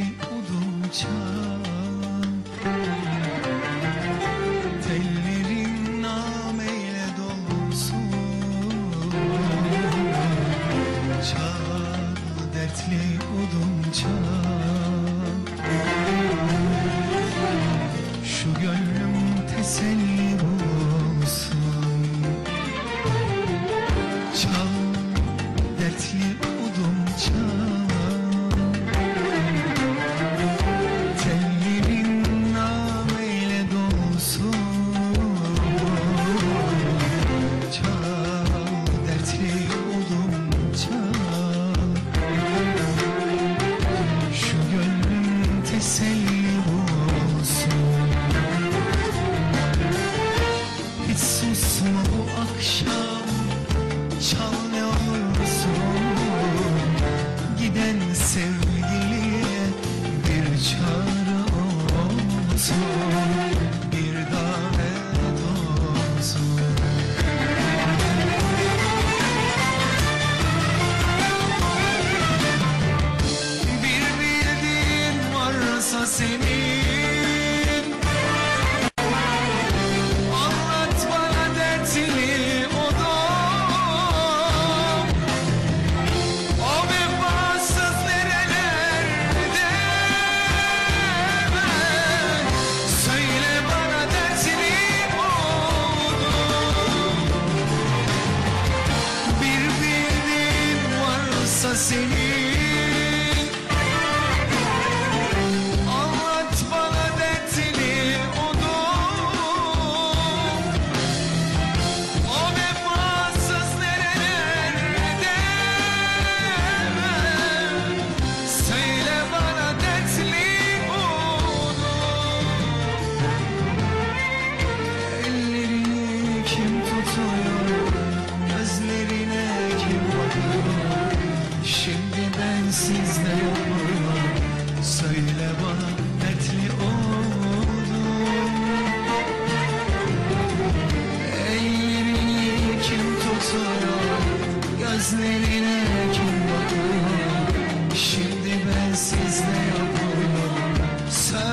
Sesli udum çalan Tellerin nameyle dolsun. Çal dertli udum çalan Şu gönlüm teselli bu. Susma bu akşam. Çal sorun kim bakıyor? Şimdi ben sizle yapıyorum. Söyle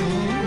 soon.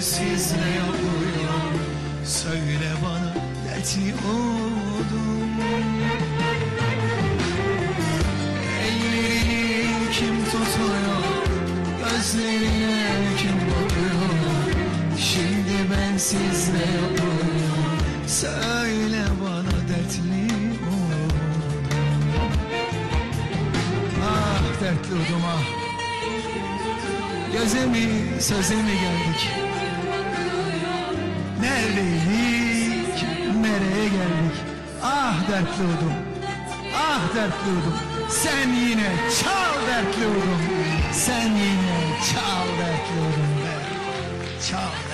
Sensiz ne yapıyorum Söyle bana dertli oldum Ellerini kim tutuyor? Gözlerine kim bakıyor? Şimdi bensiz ne yapıyorum. Söyle bana dertli oldum Ah dertli oldum ah Göze mi söze mi geldik. Neredeydik nereye geldik? Ah dertli oldum. Ah dertli oldum. Sen yine çal dertli oldum. Sen yine çal dertli be Çal dertli